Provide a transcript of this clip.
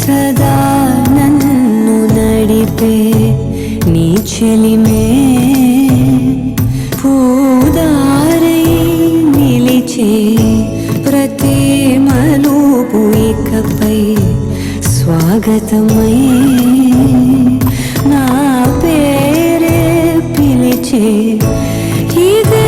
సదా నన్ను నడిపే నీ చెలిమే పూదారై నిలిచే ప్రతి మలుపు ఇకపై స్వాగతమై నా పేరే పిలిచే ఇదే